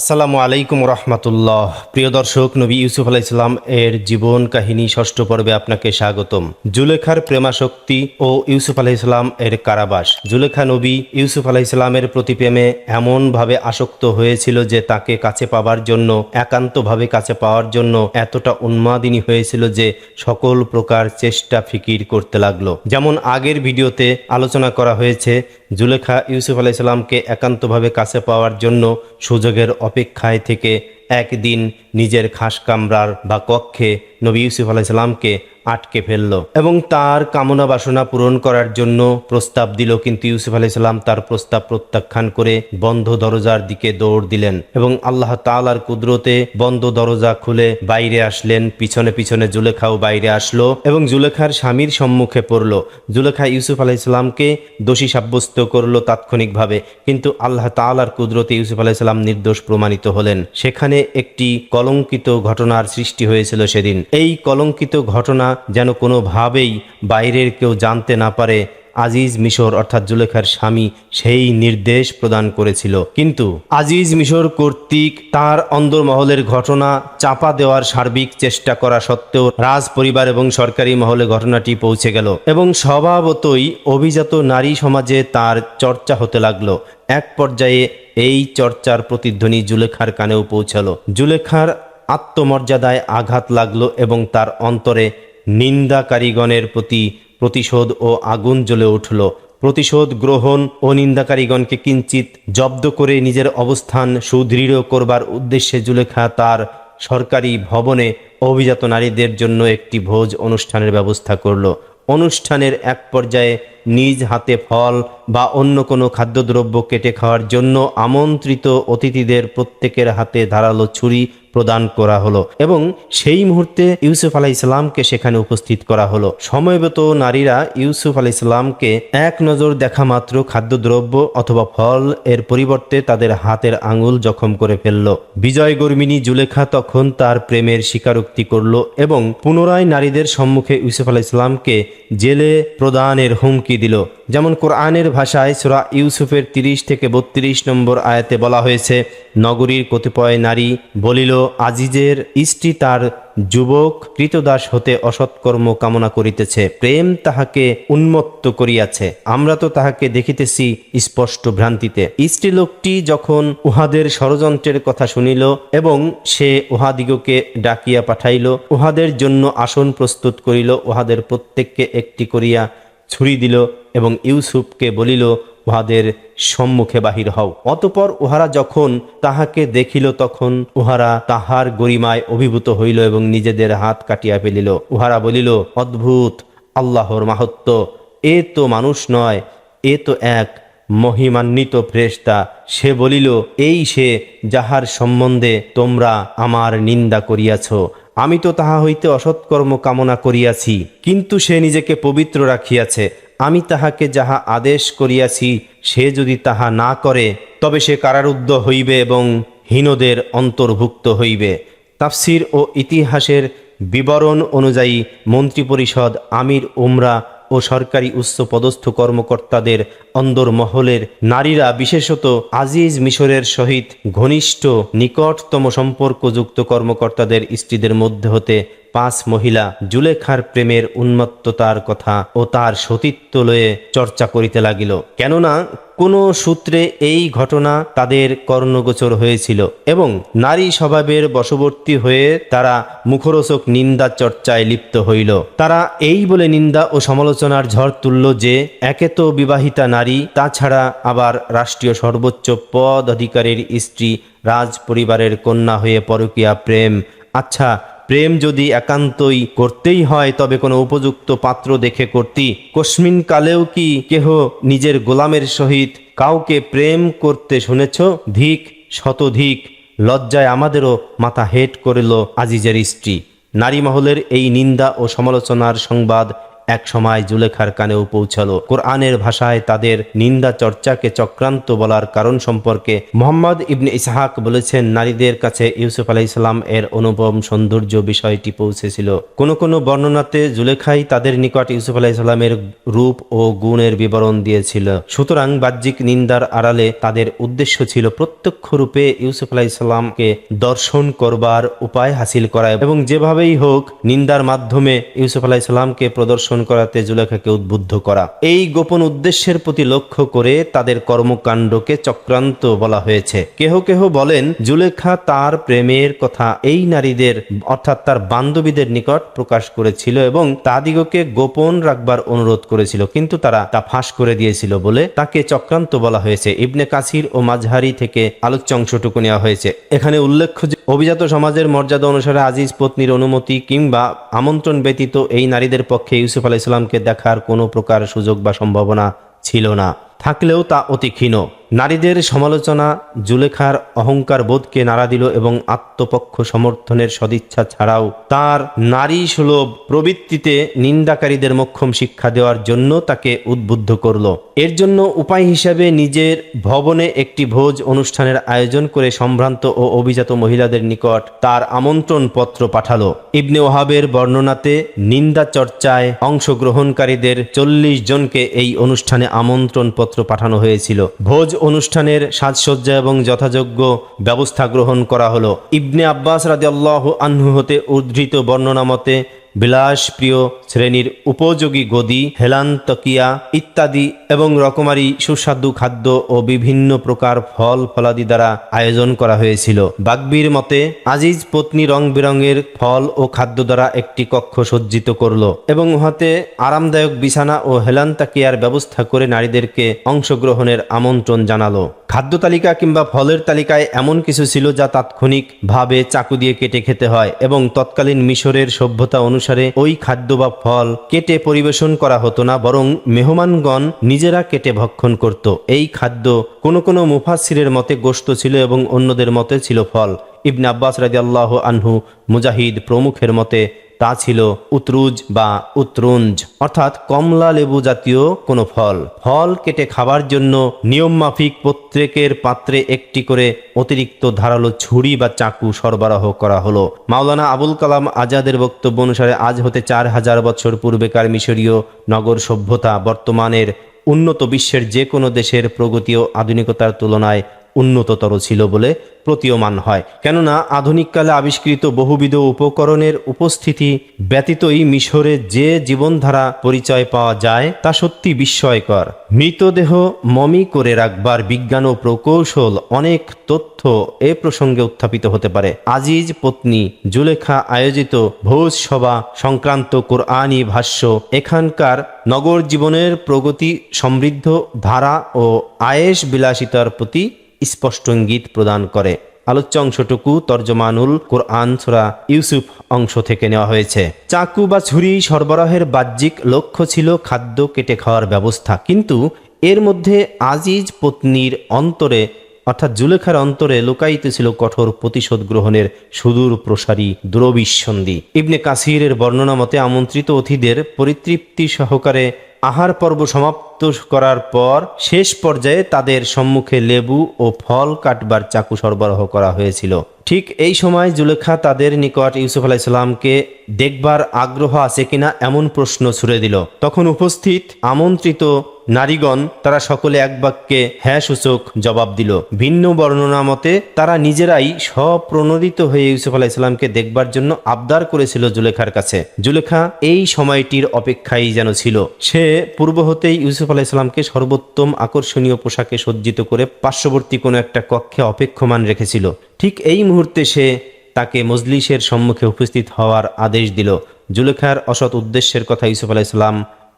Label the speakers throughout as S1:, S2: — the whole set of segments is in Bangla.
S1: আসসালামু আলাইকুম রহমতুল্লাহ। প্রিয় দর্শক, নবী ইউসুফ আলাইসাল্লাম এর জীবন কাহিনী ষষ্ঠ পর্বে আপনাকে স্বাগতম। জুলেখার প্রেমাশক্তি ও ইউসুফ আলাইসাল্লাম এর কারাবাস। জুলেখা নবী ইউসুফ আলাইসাল্লামের প্রতি প্রেমে এমনভাবে আসক্ত হয়েছিল যে তাকে কাছে পাবার জন্য, একান্তভাবে কাছে পাওয়ার জন্য এতটা উন্মাদিনী হয়েছিল যে সকল প্রকার চেষ্টা ফিকির করতে লাগল। যেমন আগের ভিডিওতে আলোচনা করা হয়েছে জুলেখা ইউসুফ আলাইসাল্লামকে একান্তভাবে কাছে পাওয়ার জন্য সুযোগের অপেক্ষায় থেকে একদিন নিজের খাস কামরার বা কক্ষে নবী ইউসুফ আলাইসাল্লামকে আটকে ফেলল এবং তার কামনা বাসনা পূরণ করার জন্য প্রস্তাব দিল। কিন্তু ইউসুফ আলাইসাল্লাম তার প্রস্তাব প্রত্যাখ্যান করে বন্ধ দরজার দিকে দৌড় দিলেন এবং আল্লাহ তালার কুদরতে বন্ধ দরজা খুলে বাইরে আসলেন। পিছনে পিছনে জুলেখাও বাইরে আসলো এবং জুলেখার স্বামীর সম্মুখে পড়ল। জুলেখা ইউসুফ আলাইসাল্লামকে দোষী সাব্যস্ত করল তাৎক্ষণিকভাবে। কিন্তু আল্লাহ তালার কুদরতে ইউসুফ আলাইসাল্লাম নির্দোষ প্রমাণিত হলেন। সেখানে একটি কলঙ্কিত ঘটনার সৃষ্টি হয়েছিল সেদিন এই কলঙ্কিত ঘটনা যেন কোনোভাবেই বাইরের কেউ জানতে না পারে, আজিজ মিশর অর্থাৎ জুলেখার স্বামী সেই নির্দেশ প্রদান করেছিল। কিন্তু আজিজ মিশর কর্তৃক তার অন্দরমহলের ঘটনা চাপা দেওয়ার সার্বিক চেষ্টা করা সত্ত্বেও রাজ পরিবার এবং সরকারি মহলে ঘটনাটি পৌঁছে গেল এবং স্বভাবতই অভিজাত নারী সমাজে তার চর্চা হতে লাগল। এক পর্যায়ে এই চর্চার প্রতিধ্বনি জুলেখার কানেও পৌঁছালো। জুলেখার আত্মমর্যাদায় আঘাত লাগল এবং তার অন্তরে নিন্দাকারীগণের প্রতি প্রতিশোধ ও আগুন জ্বলে উঠল। প্রতিশোধ গ্রহণ ও নিন্দাকারীগণকে কিঞ্চিত জব্দ করে নিজের অবস্থান সুদৃঢ় করবার উদ্দেশ্যে জুলেখা তার সরকারি ভবনে অভিজাত নারীদের জন্য একটি ভোজ অনুষ্ঠানের ব্যবস্থা করল। অনুষ্ঠানের এক পর্যায়ে নিজ হাতে ফল বা অন্য কোনো খাদ্যদ্রব্য কেটে খাওয়ার জন্য আমন্ত্রিত অতিথিদের প্রত্যেকের হাতে ধারালো ছুরি প্রদান করা হলো এবং সেই মুহূর্তে ইউসুফ আলাহ ইসলামকে সেখানে উপস্থিত করা হলো। সময়গত নারীরা ইউসুফ আলাইসাল্লামকে এক নজর দেখা মাত্র খাদ্যদ্রব্য অথবা ফল এর পরিবর্তে তাদের হাতের আঙুল জখম করে ফেলল। বিজয় গর্মিনী জুলেখা তখন তার প্রেমের স্বীকারোক্তি করল এবং পুনরায় নারীদের সম্মুখে ইউসুফ আলাইসাল্লামকে জেলে প্রদানের হুমকি দিল। যেমন কোরআনের ভাষায় সুরা ইউসুফের তিরিশ থেকে বত্রিশ নম্বর আয়াতে বলা হয়েছে, নগরীর কতিপয় নারী বলিল আজিজের স্ত্রী তার যুবক কৃতদাস হতে অসৎকর্ম কামনা করিতেছে, প্রেম তাহাকে উন্মত্ত করিয়াছে। আমরা তো তাহাকে দেখিতেছি স্পষ্ট ভ্রান্তিতে। স্ত্রী লোকটি যখন উহাদের ষড়যন্ত্রের কথা শুনিল এবং সে উহাদিগকে ডাকিয়া পাঠাইল, উহাদের জন্য আসন প্রস্তুত করিল, উহাদের প্রত্যেককে একটি করিয়া ছুরি দিল এবং ইউসুফকে বলিল উহাদের সম্মুখে বাহির হও। অতপর উহারা যখন তাহাকে দেখিল তখন উহারা তাহার গরিমায় অভিভূত হইল এবং নিজেদের হাত কাটিয়া ফেলিল। উহারা বলিল, অদ্ভুত, আল্লাহর মাহাত্ম এ তো মানুষ নয়, এ তো এক মহিমান্বিত ফ্রেস্তা সে বলিল, এই সে যাহার সম্বন্ধে তোমরা আমার নিন্দা করিয়াছ। আমি তো তাহা হইতে অসৎকর্ম কামনা করিয়াছি। কিন্তু সে নিজেকে পবিত্র রাখিয়াছে। আমি তাহাকে যাহা আদেশ করিয়াছি, সে যদি তাহা না করে, তবে সে কারারুদ্ধ হইবে এবং হীনদের অন্তর্ভুক্ত হইবে। তাফসির ও ইতিহাসের বিবরণ অনুযায়ী মন্ত্রিপরিষদ, আমির, উমরা ও সরকারি উচ্চ পদস্থ কর্মকর্তাদের অন্দরমহলের নারীরা, বিশেষত আজিজ মিশরের সহিত ঘনিষ্ঠ নিকটতম সম্পর্কযুক্ত কর্মকর্তাদের স্ত্রীদের মধ্যে হতে পাঁচ মহিলা জুলেখার প্রেমের উন্মত্ততার কথা ও তার সতীত্ব লয়ে চর্চা করিতে লাগিল। কেননা কোনো সূত্রে এই ঘটনা তাদের কর্ণগোচর হয়েছিল এবং নারী স্বভাবের বশবর্তী হয়ে তারা মুখরোচক নিন্দা চর্চায় লিপ্ত হইল। তারা এই বলে নিন্দা ও সমালোচনার ঝড় তুলল যে একে তো বিবাহিতা নারী তাছাড়া আবার রাষ্ট্রীয় সর্বোচ্চ পদ অধিকারের স্ত্রী রাজ পরিবারের কন্যা হয়ে পরকীয়া প্রেম। আচ্ছা প্রেম যদি একান্তই করতেই হয়, তবে কোনো উপযুক্ত পাত্র দেখে করতি। কস্মিন কালেও কি কেহ নিজের গোলামের সহিত কাউকে প্রেম করতে শুনেছ? ধিক, শতধিক, লজ্জায় আমাদেরও মাথা হেট করিল আজিজের স্ত্রী। নারী মহলের এই নিন্দা ও সমালোচনার সংবাদ এক সময় জুলেখার কানেও পৌঁছালো। কোরআনের ভাষায় তাদের নিন্দা চর্চাকে চক্রান্ত বলার কারণ সম্পর্কে মোহাম্মদ ইবনে ইসহাক বলেছেন, নারীদের কাছে ইউসুফ আলাইসাল্লাম এর অনুপম সৌন্দর্য বিষয়টি পৌঁছেছিল। কোন কোন বর্ণনাতে জুলেখাই তাদের নিকট ইউসুফ আলাইসাল্লামের রূপ ও গুণের বিবরণ দিয়েছিল। সুতরাং বাহ্যিক নিন্দার আড়ালে তাদের উদ্দেশ্য ছিল প্রত্যক্ষ রূপে ইউসুফ আলাইসাল্লামকে দর্শন করবার উপায় হাসিল করা এবং যেভাবেই হোক নিন্দার মাধ্যমে ইউসুফ আলাইসাল্লামকে প্রদর্শন করাতে জুলেখাকে উদ্বুদ্ধ করা। এই গোপন উদ্দেশ্যের প্রতি লক্ষ্য করে তাদের কর্মকাণ্ডকে চক্রান্ত বলা হয়েছে। কেহ কেহ বলেন, জুলেখা তার প্রেমের কথা এই নারীদের, অর্থাৎ তার বান্ধবীদের নিকট প্রকাশ করেছিল এবং তাদিগকে গোপন রাখবার অনুরোধ করেছিল। কিন্তু তারা তা ফাঁস করে দিয়েছিল বলে তাকে চক্রান্ত বলা হয়েছে। ইবনে কাসির ও মাঝহারি থেকে আলোচ্য অংশটুকু নেওয়া হয়েছে। এখানে উল্লেখ্য অভিজাত সমাজের মর্যাদা অনুসারে আজিজ পত্নীর অনুমতি কিংবা আমন্ত্রণ ব্যতীত এই নারীদের পক্ষে ইউসুফ আলাইসাল্লামকে দেখার কোনো প্রকার সুযোগ বা সম্ভাবনা ছিল না। থাকলেও তা অতি ক্ষীণ। নারীদের সমালোচনা, জুলেখার অহংকার বোধকে নাড়া দিল এবং আত্মপক্ষ সমর্থনের সদিচ্ছা ছাড়াও তার নারী সুলভ প্রবৃত্তিতে নিন্দাকারীদের মক্ষম শিক্ষা দেওয়ার জন্য তাকে উদ্বুদ্ধ করল। এর জন্য উপায় হিসাবে নিজের ভবনে একটি ভোজ অনুষ্ঠানের আয়োজন করে সম্ভ্রান্ত ও অভিজাত মহিলাদের নিকট তার আমন্ত্রণ পত্র পাঠালো। ইবনে ওহাবের বর্ণনাতে নিন্দা চর্চায় অংশগ্রহণকারীদের চল্লিশ জনকে এই অনুষ্ঠানে আমন্ত্রণ পত্র পাঠানো হয়েছিল। ভোজ অনুষ্ঠানের সাজসজ্জা এবং যথাযোগ্য ব্যবস্থা গ্রহণ করা হলো। ইবনে আব্বাস রাদিয়াল্লাহু আনহু হতে উদ্ধৃত বর্ণনা মতে বিলাসপ্রিয় শ্রেণির উপযোগী গদি হেলান তকিয়া ইত্যাদি এবং রকমারি সুস্বাদু খাদ্য ও বিভিন্ন প্রকার ফল ফলাদি দ্বারা আয়োজন করা হয়েছিল। বাগবির মতে, আজিজ পত্নী রং বেরঙের ফল ও খাদ্য দ্বারা একটি কক্ষ সজ্জিত করল এবং উহাতে আরামদায়ক বিছানা ও হেলান তাকিয়ার ব্যবস্থা করে নারীদেরকে অংশগ্রহণের আমন্ত্রণ জানালো। খাদ্য তালিকা কিংবা ফলের তালিকায় এমন কিছু ছিল যা তাৎক্ষণিক ভাবে চাকু দিয়ে কেটে খেতে হয় এবং তৎকালীন মিশরের সভ্যতা অনুসারে ওই খাদ্য বা ফল কেটে পরিবেশন করা হতো না, বরং মেহমানগণ নিজেরা কেটে ভক্ষণ করত। এই খাদ্য কোনো কোনো মুফাসিরের মতে গোস্ত ছিল এবং অন্যদের মতে ছিল ফল। ইবনে আব্বাস রাজি আল্লাহ আনহু মুজাহিদ প্রমুখের মতে তা ছিল উত্রুজ বা উত্রুঞ্জ, অর্থাৎ কমলা লেবু জাতীয় কোনো ফল। ফল কেটে খাবার জন্য নিয়মমাফিক প্রত্যেকের পাত্রে একটি করে অতিরিক্ত ধারালো ছুরি বা চাকু সরবরাহ করা হলো। মাওলানা আবুল কালাম আজাদের বক্তব্য অনুসারে আজ হতে চার হাজার বছর পূর্বেকার মিশরীয় নগর সভ্যতা বর্তমানের উন্নত বিশ্বের যে কোনো দেশের প্রগতি ও আধুনিকতার তুলনায় উন্নততর ছিল বলে প্রতীয়মান হয়। কেননা আধুনিককালে আবিষ্কৃত বহুবিধ উপকরণের উপস্থিতি ব্যতীতই মিশরে যে জীবনধারা পরিচয় পাওয়া যায় তা সত্যি বিস্ময়কর। মৃতদেহ মমি করে রাখবার বিজ্ঞান ও প্রকৌশল অনেক তথ্য এ প্রসঙ্গে উত্থাপিত হতে পারে। আজিজ পত্নী জুলেখা আয়োজিত ভোজ সভা সংক্রান্ত কোরআনী ভাষ্য এখানকার নগর জীবনের প্রগতি সমৃদ্ধ, ধারা ও আয়েস বিলাসিতার প্রতি স্পষ্ট ইঙ্গিত প্রদান করে। আলোচ্য অংশটুকু তর্জমানুল কোরআন সুরা ইউসুফ অংশ থেকে নেওয়া হয়েছে। চাকু বা ছুরি সরবরাহের বাহ্যিক লক্ষ্য ছিল খাদ্য কেটে খাওয়ার ব্যবস্থা। কিন্তু এর মধ্যে আজিজ পত্নীর অন্তরে, অর্থাৎ জুলেখার অন্তরে লুকায়িত ছিল কঠোর প্রতিশোধ গ্রহণের সুদূর প্রসারী দুরবিসন্ধি। ইবনে কাসিরের বর্ণনা মতে আমন্ত্রিত অতিথিদের পরিতৃপ্তি সহকারে আহার পর্ব সমাপ্ত করার পর শেষ পর্যায়ে তাদের সম্মুখে লেবু ও ফল কাটবার চাকু সরবরাহ করা হয়েছিল। ঠিক এই সময় জুলেখা তাদের নিকট ইউসুফ আলাইসাল্লামকে দেখবার আগ্রহ আছে কিনা এমন প্রশ্ন ছুড়ে দিল। তখন উপস্থিত আমন্ত্রিত নারীগণ তারা সকলে এক বাক্যে হ্যাঁ সূচক জবাব দিল। ভিন্ন বর্ণনা মতে তারা নিজেরাই স্বপ্রণোদিত হয়ে ইউসুফ আলাইসাল্লামকে দেখবার জন্য আবদার করেছিল জুলেখার কাছে। জুলেখা এই সময়টির অপেক্ষাই যেন ছিল। সে পূর্ব হতেই ইউসুফ আলাইসাল্লামকে সর্বোত্তম আকর্ষণীয় পোশাকে সজ্জিত করে পার্শ্ববর্তী কোনো একটা কক্ষে অপেক্ষমান রেখেছিল। ঠিক এই মুহূর্তে সে তাকে মজলিসের সম্মুখে উপস্থিত হওয়ার আদেশ দিল। জুলেখার অসৎ উদ্দেশ্যের কথা ইউসুফ আলাইসাল্লাম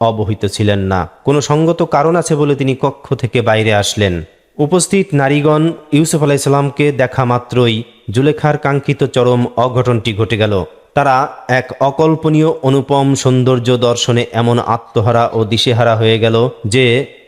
S1: অবহিত ছিলেন না। কোনো সঙ্গত কারণ আছে বলে তিনি কক্ষ থেকে বাইরে আসলেন। উপস্থিত নারীগণ ইউসুফ আলাইসাল্লামকে দেখা মাত্রই জুলেখার কাঙ্ক্ষিত চরম অঘটনটি ঘটে গেল। তারা এক অকল্পনীয় অনুপম সৌন্দর্য দর্শনে এমন আত্মহারা ও দিশেহারা হয়ে গেল যে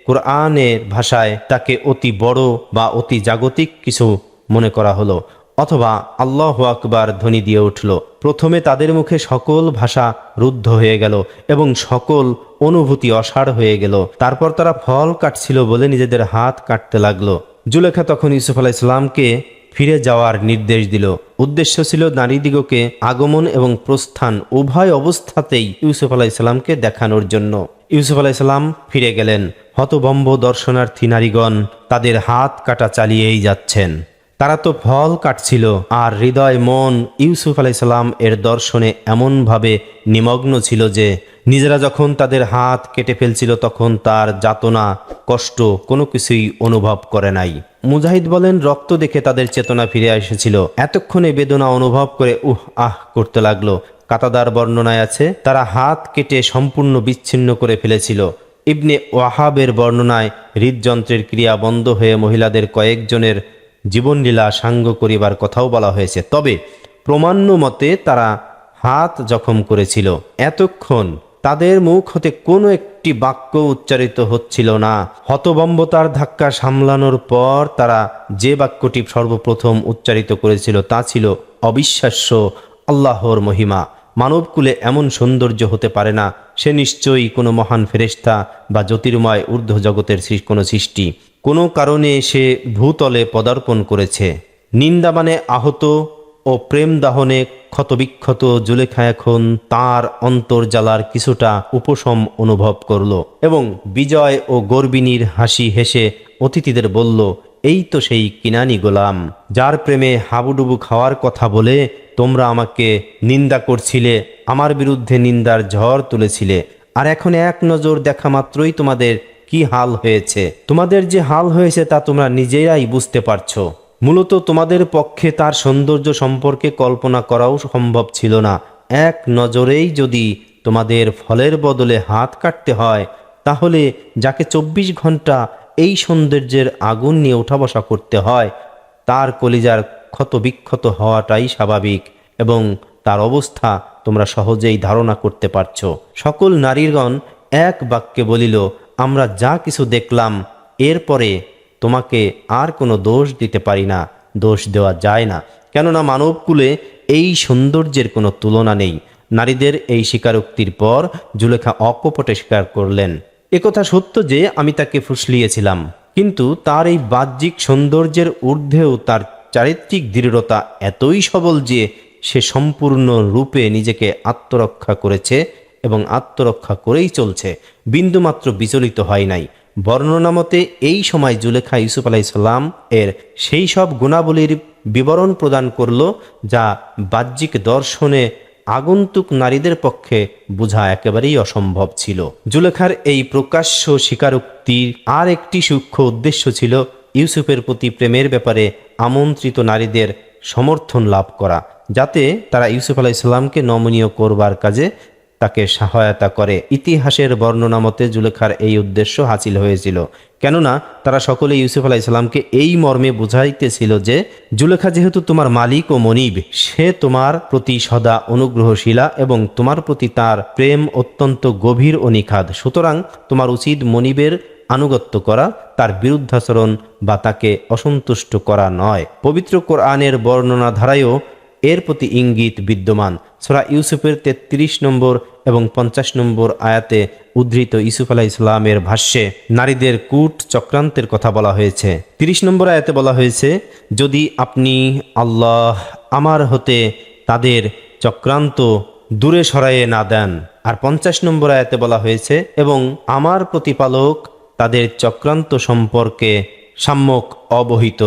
S1: কোরআনের ভাষায় তাকে অতি বড় বা অতি জাগতিক কিছু মনে করা হলো, অথবা আল্লাহ আকবার ধ্বনি দিয়ে উঠল। প্রথমে তাদের মুখে সকল ভাষা রুদ্ধ হয়ে গেল এবং সকল অনুভূতি অসাড় হয়ে গেল। তারপর তারা ফল কাটছিল বলে নিজেদের হাত কাটতে লাগল। জুলেখা তখন ইউসুফ আলাহ ইসলামকে ফিরে যাওয়ার নির্দেশ দিল। উদ্দেশ্য ছিল নারীদিগকে আগমন এবং প্রস্থান উভয় অবস্থাতেই ইউসুফ আলাহ ইসলামকে দেখানোর জন্য। ইউসুফ আলাহ ইসলাম ফিরে গেলেন। হতবম্ব দর্শনার্থী নারীগণ তাদের হাত কাটা চালিয়েই যাচ্ছেন। তারা তো ফল কাটছিল, আর হৃদয় মন ইউসুফ আলাইসাল্লাম এর দর্শনে এমনভাবে নিমগ্ন ছিল যে, নিজেরা যখন তাদের হাত কেটে ফেলছিল তখন তার যাতনা কষ্ট কোনো কিছুই অনুভব করে নাই। মুজাহিদ বলেন, রক্ত দেখে তাদের চেতনা ফিরে এসেছিল। এতক্ষণে বেদনা অনুভব করে, উহ, আহ, করতে লাগল। কাতাদার বর্ণনায় আছে, তারা হাত কেটে সম্পূর্ণ বিচ্ছিন্ন করে ফেলেছিল। ইবনে ওয়াহাবের বর্ণনায় হৃদযন্ত্রের ক্রিয়া বন্ধ হয়ে মহিলাদের কয়েকজনের জীবনলীলা সাঙ্গ করিবার কথাও বলা হয়েছে। তবে প্রমাণ্য মতে তারা হাত জখম করেছিল। এতক্ষণ তাদের মুখ হতে কোনো একটি বাক্য উচ্চারিত হচ্ছিল না। হতবম্বতার ধাক্কা সামলানোর পর তারা যে বাক্যটি সর্বপ্রথম উচ্চারিত করেছিল তা ছিল, অবিশ্বাস্য, আল্লাহর মহিমা। মানবকুলে এমন সৌন্দর্য হতে পারে না। সে নিশ্চয়ই কোনো মহান ফেরেস্তা বা জ্যোতির্ময় ঊর্ধ্ব জগতের কোনো সৃষ্টি। কোনো কারণে সে ভূতলে পদার্পণ করেছে। নিন্দা মানে আহত ও প্রেম দাহনে ক্ষতবিক্ষত জুলেখা এখন তার অন্তর্জালার কিছুটা উপশম অনুভব করল এবং বিজয় ও গর্বিনীর হাসি হেসে অতিথিদের বলল, এই তো সেই কিনানি গোলাম, যার প্রেমে হাবুডুবু খাওয়ার কথা বলে তোমরা আমাকে নিন্দা করছিলে, আমার বিরুদ্ধে নিন্দার ঝড় তুলেছিলে, আর এখন এক নজর দেখা মাত্রই তোমাদের কি হাল হয়েছে। তোমাদের যে হাল হয়েছে তা তোমরা নিজেরাই বুঝতে পারছ। মূলত তোমাদের পক্ষে তার সৌন্দর্য সম্পর্কে কল্পনা করাও সম্ভব ছিল না। এক নজরেই যদি তোমাদের ফলের বদলে হাত কাটতে হয়, তাহলে যাকে চব্বিশ ঘণ্টা এই সৌন্দর্যের আগুন নিয়ে ওঠা বসা করতে হয়, তার কলিজার ক্ষত বিক্ষত হওয়াটাই স্বাভাবিক এবং তার অবস্থা তোমরা সহজেই ধারণা করতে পারছ। সকল নারীগণ এক বাক্যে বলিল, আমরা যা কিছু দেখলাম এরপরে তোমাকে আর কোনো দোষ দিতে পারি না, দোষ দেওয়া যায় না। কেননা মানবকুলে এই সৌন্দর্যের কোনো তুলনা নেই। নারীদের এই স্বীকারোক্তির পর জুলেখা অকপটে স্বীকার করলেন। একথা সত্য যে আমি তাকে ফুসলিয়েছিলাম, কিন্তু তার এই বাহ্যিক সৌন্দর্যের ঊর্ধ্বেও তার চারিত্রিক দৃঢ়তা এতই সবল যে সে সম্পূর্ণ রূপে নিজেকে আত্মরক্ষা করেছে এবং আত্মরক্ষা করেই চলছে, বিন্দুমাত্র বিচলিত হয় নাই। বর্ণনা মতে এই সময় জুলেখা ইউসুফ আলাইসাল্লাম এর সেই সব গুণাবলীর বিবরণ প্রদান করল, যা বাহ্যিক দর্শনে আগন্তুক নারীদের পক্ষে বোঝা একেবারেই অসম্ভব ছিল। জুলেখার এই প্রকাশ্য স্বীকারোক্তির আর একটি সূক্ষ্ম উদ্দেশ্য ছিল ইউসুফের প্রতি প্রেমের ব্যাপারে আমন্ত্রিত নারীদের সমর্থন লাভ করা, যাতে তারা ইউসুফ আলাইসাল্লামকে নমনীয় করবার কাজে তাকে সহায়তা করে। ইতিহাসের বর্ণনা মতে জুলেখার এই উদ্দেশ্য হাসিল হয়েছিল। কেননা, তারা সকলে ইউসুফ আলাহ ইসলামকে এই মর্মে বুঝাইতেছিল যে, জুলেখা যেহেতু তোমার মালিক ও মনিব, সে তোমার প্রতি সদা অনুগ্রহশীলা এবং তোমার প্রতি তার প্রেম অত্যন্ত গভীর ও নিখাদ। সুতরাং তোমার উচিত মনিবের আনুগত্য করা, তার বিরুদ্ধাচরণ বা তাকে অসন্তুষ্ট করা নয়। পবিত্র কোরআনের বর্ণনা ধারায়ও এর প্রতি ইঙ্গিত বিদ্যমান। সোরা ইউসুফের তেত্রিশ নম্বর এবং পঞ্চাশ নম্বর আয়াতে উদ্ধৃত ইউসুফ আলাহ ইসলামের ভাষ্যে নারীদের কূট চক্রান্তের কথা বলা হয়েছে। তিরিশ নম্বর আয়াতে বলা হয়েছে, যদি আপনি আল্লাহ আমার হতে তাদের চক্রান্ত দূরে সরাইয়ে না দেন। আর পঞ্চাশ নম্বর আয়াতে বলা হয়েছে, এবং আমার প্রতিপালক তাদের চক্রান্ত সম্পর্কে সাম্যক অবহিত।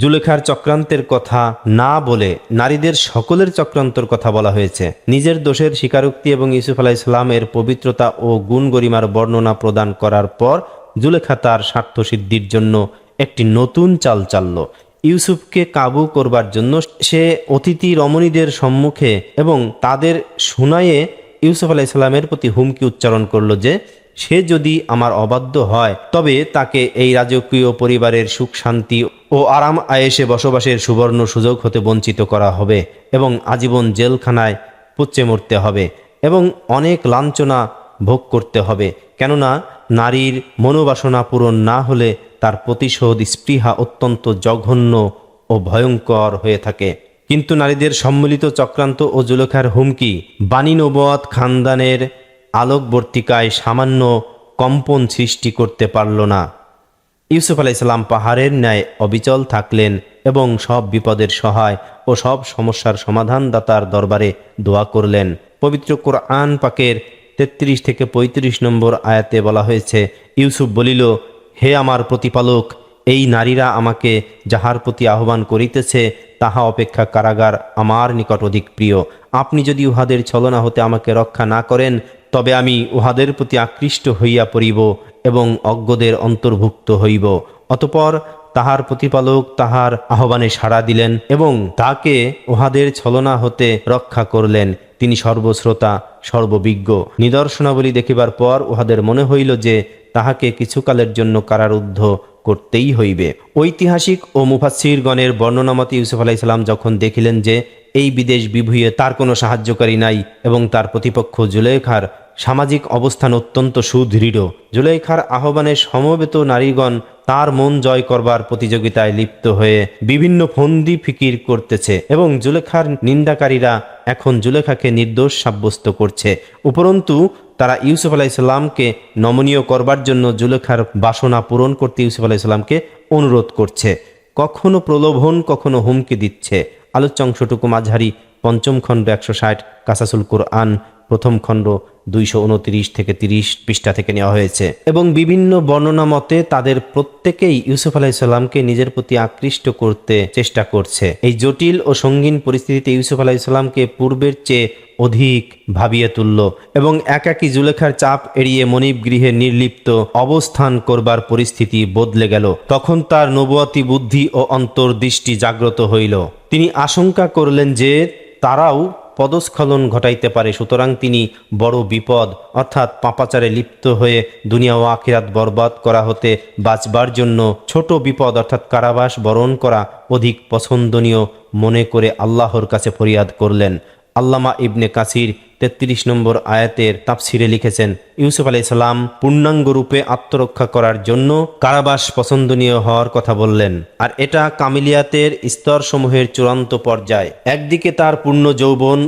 S1: জুলেখার চক্রান্তের কথা না বলে নারীদের সকলের চক্রান্তর কথা বলা হয়েছে। নিজের দোষের স্বীকারোক্তি এবং ইউসুফ আলাহ ইসলামের পবিত্রতা ও গুণ গরিমার বর্ণনা প্রদান করার পর জুলেখা তার স্বার্থসিদ্ধির জন্য একটি নতুন চাল চালল। ইউসুফকে কাবু করবার জন্য সে অতিথি রমণীদের সম্মুখে এবং তাদের শুনায়ে ইউসুফ আলাহ ইসলামের প্রতি হুমকি উচ্চারণ করল যে সে যদি আমার অবাধ্য হয়, তবে তাকে এই রাজকীয় পরিবারের সুখ, শান্তি ও আরাম আয়েসে বসবাসের সুবর্ণ সুযোগ হতে বঞ্চিত করা হবে এবং আজীবন জেলখানায় পচে মরতে হবে এবং অনেক লাঞ্ছনা ভোগ করতে হবে। কেননা, নারীর মনোবাসনা পূরণ না হলে তার প্রতিশোধ স্পৃহা অত্যন্ত জঘন্য ও ভয়ঙ্কর হয়ে থাকে। কিন্তু নারীদের সম্মিলিত চক্রান্ত ও জুলেখার হুমকি বাণী নবাত খানদানের আলোকবর্তিকায় সামান্য কম্পন সৃষ্টি করতে পারল না। ইউসুফ আলাইসাল্লাম পাহাড়ের ন্যায় অবিচল থাকলেন এবং সব বিপদের সহায় ও সব সমস্যার সমাধানদাতার দরবারে দোয়া করলেন। পবিত্র কোরআন পাকের তেত্রিশ থেকে ৩৫ নম্বর আয়াতে বলা হয়েছে, ইউসুফ বলিল, হে আমার প্রতিপালক, এই নারীরা আমাকে যাহার প্রতি আহ্বান করিতেছে, তাহা অপেক্ষা কারাগার আমার নিকট অধিক প্রিয়। আপনি যদি উহাদের ছলনা হতে আমাকে রক্ষা না করেন তবে আমি উহাদের প্রতি আকৃষ্ট হইয়া পড়িব এবং অজ্ঞদের অন্তর্ভুক্ত হইব। অতপর তাহার প্রতিপালক তাহার আহ্বানে সাড়া দিলেন এবং তাকে উহাদের ছলনা হতে রক্ষা করলেন। তিনি সর্বশ্রোতা, সর্ববিজ্ঞ। নিদর্শনাবলী দেখিবার পর উহাদের মনে হইল যে তাহাকে কিছুকালের জন্য কারারুদ্ধ করতেই হইবে। ঐতিহাসিক ও মুফাসিরগণের বর্ণনামতে ইউসুফ আলাইসাল্লাম যখন দেখিলেন যে এই বিদেশ বিভূয়ে তার কোনো সাহায্যকারী নাই এবং তার প্রতিপক্ষ জুলেখার সামাজিক অবস্থান অত্যন্ত সুদৃঢ়। জুলেখার আহ্বানে সমবেত নারীগণ তার মন জয় করবার প্রতিযোগিতায় লিপ্ত হয়ে বিভিন্ন ফন্দি ফিকির করতেছে এবং জুলেখার নিন্দাকারীরা এখন জুলেখাকে নির্দোষ সাব্যস্ত করছে। উপরন্তু, তারা ইউসুফ আলাইসাল্লামকে নমনীয় করবার জন্য জুলেখার বাসনা পূরণ করতে ইউসুফ আলাইসাল্লামকে অনুরোধ করছে। কখনো প্রলোভন, কখনো হুমকি দিচ্ছে। আলোচ্য অংশটুকু মাঝারি পঞ্চম খণ্ড একশো ষাট কাসাসুল কোরআন প্রথম খণ্ড দুইশো উনত্রিশ থেকে তিরিশ পৃষ্ঠা থেকে নেওয়া হয়েছে। এবং বিভিন্ন বর্ণনা মতে তাদের প্রত্যেকেই ইউসুফ আলাইসাল্লামকে নিজের প্রতি আকৃষ্ট করতে চেষ্টা করছে। এই জটিল ও সঙ্গীন পরিস্থিতিতে ইউসুফ আলাইসাল্লামকে পূর্বের চেয়ে অধিক ভাবিয়ে তুলল এবং একাকী জুলেখার চাপ এড়িয়ে মনিব গৃহে নির্লিপ্ত অবস্থান করবার পরিস্থিতি বদলে গেল। তখন তার নবুয়াতি বুদ্ধি ও অন্তর্দৃষ্টি জাগ্রত হইল। তিনি আশঙ্কা করলেন যে তারাও পদস্খলন ঘটাইতে পারে, সুতরাং তিনি বড় বিপদ, অর্থাৎ পাপাচারে লিপ্ত হয়ে দুনিয়া ও আখিরাত বরবাদ করা হতে বাঁচবার জন্য ছোট বিপদ, অর্থাৎ কারাবাস বরণ করা অধিক পছন্দনীয় মনে করে আল্লাহর কাছে ফরিয়াদ করলেন। আল্লামা ইবনে কাসির তেত্রিশ নম্বর আয়াতের তাফসিরে লিখেছেন, ইউসুফ আলাইসাল্লাম পূর্ণাঙ্গ রূপে আত্মরক্ষা করার জন্য কারাবাস পছন্দনীয় হওয়ার কথা বললেন। আর এটা কামিলিয়াতের স্তরসমূহের চূড়ান্ত পর্যায়। একদিকে তার পূর্ণ যৌবন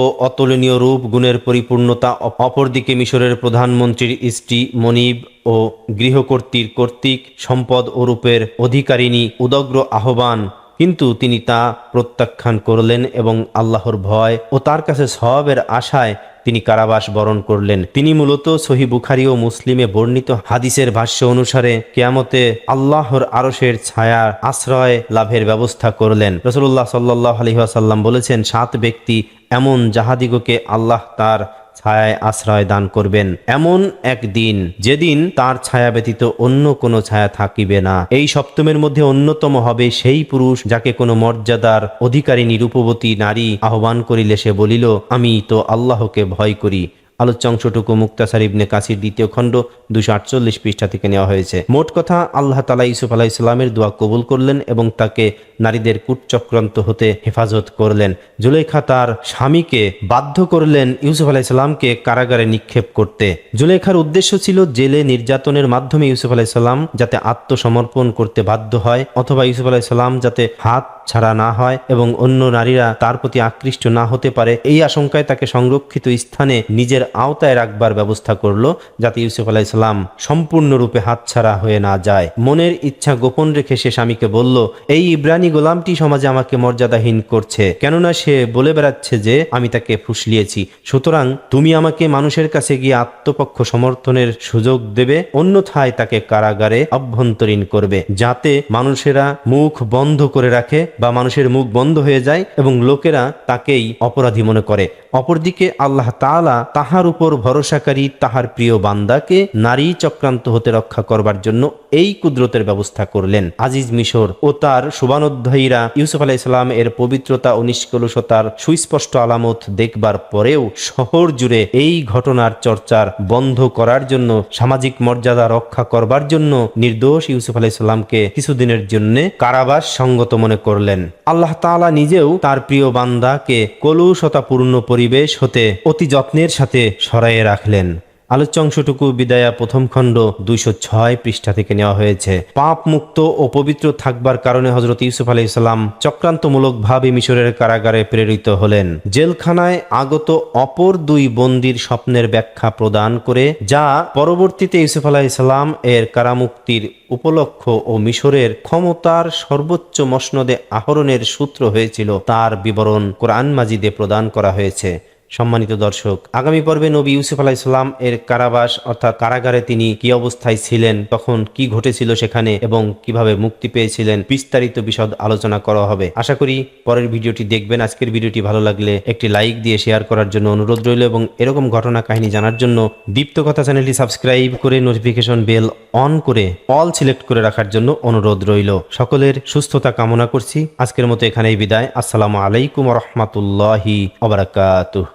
S1: ও অতুলনীয় রূপ গুণের পরিপূর্ণতা অপরদিকে মিশরের প্রধানমন্ত্রীর স্ত্রী মনিব ও গৃহকর্ত্রীর কর্তৃক সম্পদ ও রূপের অধিকারিণী উদগ্র আহ্বান কিন্তু তিনি তা প্রত্যাখ্যান করলেন এবং আল্লাহর ভয় ও তার কাছে সওয়াবের আশায় তিনি কারাবাস বরণ করলেন। তিনি মূলত সহি বুখারি ও মুসলিমে বর্ণিত হাদিসের ভাষ্য অনুসারে কেয়ামতে আল্লাহর আরসের ছায়ার আশ্রয় লাভের ব্যবস্থা করলেন। রসুল্লাহ সাল্লাহ আলহিহাসাল্লাম বলেছেন, সাত ব্যক্তি এমন যাহাদিগকে আল্লাহ তার ছায়ায় আশ্রয় দান করবেন। এমন একদিন যেদিন তার ছায়া ব্যতীত অন্য কোনো ছায়া থাকিবে না। এই সপ্তমের মধ্যে অন্যতম হবে সেই পুরুষ যাকে কোনো মর্যাদার অধিকারী নিরূপবতী নারী আহ্বান করিলে সে বলিল, আমি তো আল্লাহকে ভয় করি। আলোচ্য অংশটুকু মুক্তাসার ইবনে কাসির দ্বিতীয় খণ্ড দুশো আটচল্লিশ পৃষ্ঠা থেকে নেওয়া হয়েছে। মোট কথা, আল্লাহ তালা ইউসুফ আলাহ ইসলামের দোয়া কবুল করলেন এবং তাকে নারীদের কূটচক্রান্ত হতে হেফাজত করলেন। জুলেখা তার স্বামীকে বাধ্য করলেন ইউসুফ আলাহ ইসলামকে কারাগারে নিক্ষেপ করতে। জুলেখার উদ্দেশ্য ছিল জেলে নির্যাতনের মাধ্যমে ইউসুফ আলাহ ইসলাম যাতে আত্মসমর্পণ করতে বাধ্য হয়, অথবা ইউসুফ আলাহ ইসলাম যাতে হাত ছাড়া না হয় এবং অন্য নারীরা তার প্রতি আকৃষ্ট না হতে পারে, এই আশঙ্কায় তাকে সংরক্ষিত স্থানে নিজের আওতায় রাখবার ব্যবস্থা করল যাতে ইউসুফ আলাইসাল্লাম সম্পূর্ণরূপে হাতছাড়া হয়ে না যায়। মনের ইচ্ছা গোপন রেখে সে স্বামীকে বলল, এই ইব্রানি গোলামটি সমাজে আমাকে মর্যাদাহীন করছে। কেননা সে বলে বেড়াচ্ছে যে, আমি তাকে ফুসলিয়েছি। সুতরাং তুমি আমাকে মানুষের কাছে গিয়ে আত্মপক্ষ সমর্থনের সুযোগ দেবে, অন্যথায় তাকে কারাগারে অভ্যন্তরীণ করবে। যাতে মানুষেরা মুখ বন্ধ করে রাখে বা মানুষের মুখ বন্ধ হয়ে যায় এবং লোকেরা তাকেই অপরাধী মনে করে। অপরদিকে আল্লাহ তাআলা তাহার উপর ভরসাকারী তাহার প্রিয় বান্দাকে নারী চক্রান্ত হতে রক্ষা করবার জন্য এই কুদরতের ব্যবস্থা করলেন। আজিজ মিশর ও তার শুভানোধ্যায়ীরা ইউসুফ আলাহ ইসলাম এর পবিত্রতা ও নিষ্কলুষতার সুস্পষ্ট আলামত দেখবার পরেও শহর জুড়ে এই ঘটনার চর্চার বন্ধ করার জন্য, সামাজিক মর্যাদা রক্ষা করবার জন্য নির্দোষ ইউসুফ আলাহ ইসলামকে কিছুদিনের জন্য কারাবাস সঙ্গত মনে করলেন। আল্লাহ তালা নিজেও তার প্রিয় বান্দাকে কলুষতাপূর্ণ পরিবেশ হতে অতি যত্নের সাথে সরাইয়ে রাখলেন। আলোচ্য অংশটুকু বিদায়া প্রথম খণ্ড দুইশো ছয় পৃষ্ঠা থেকে নেওয়া হয়েছে। পাপ মুক্ত ও পবিত্র থাকবার কারণে হজরত ইউসুফ আলাইসাল্লাম চক্রান্তমূলকভাবে মিশরের কারাগারে প্রেরিত হলেন। জেলখানায় আগত অপর দুই বন্দির স্বপ্নের ব্যাখ্যা প্রদান করে, যা পরবর্তীতে ইউসুফ আলাইসাল্লাম এর কারামুক্তির উপলক্ষ ও মিশরের ক্ষমতার সর্বোচ্চ মসনদে আহরণের সূত্র হয়েছিল। তার বিবরণ কোরআন মাজিদে প্রদান করা হয়েছে। সম্মানিত দর্শক, আগামী পর্বে নবী ইউসুফ আলাইসাল্লাম এর কারাবাস অর্থাৎ কারাগারে তিনি কি অবস্থায় ছিলেন তখন কি ঘটেছিল সেখানে এবং কীভাবে মুক্তি পেয়েছিলেন বিস্তারিত বিশদ আলোচনা করা হবে। আশা করি পরের ভিডিওটি দেখবেন। আজকের ভিডিওটি ভালো লাগলে একটি লাইক দিয়ে শেয়ার করার জন্য অনুরোধ রইল এবং এরকম ঘটনা কাহিনী জানার জন্য দীপ্ত কথা চ্যানেলটি সাবস্ক্রাইব করে নোটিফিকেশন বেল অন করে অল সিলেক্ট করে রাখার জন্য অনুরোধ রইল। সকলের সুস্থতা কামনা করছি। আজকের মতো এখানেই বিদায়। আসসালামু আলাইকুম রহমতুল্লাহি অবরাকাতুহ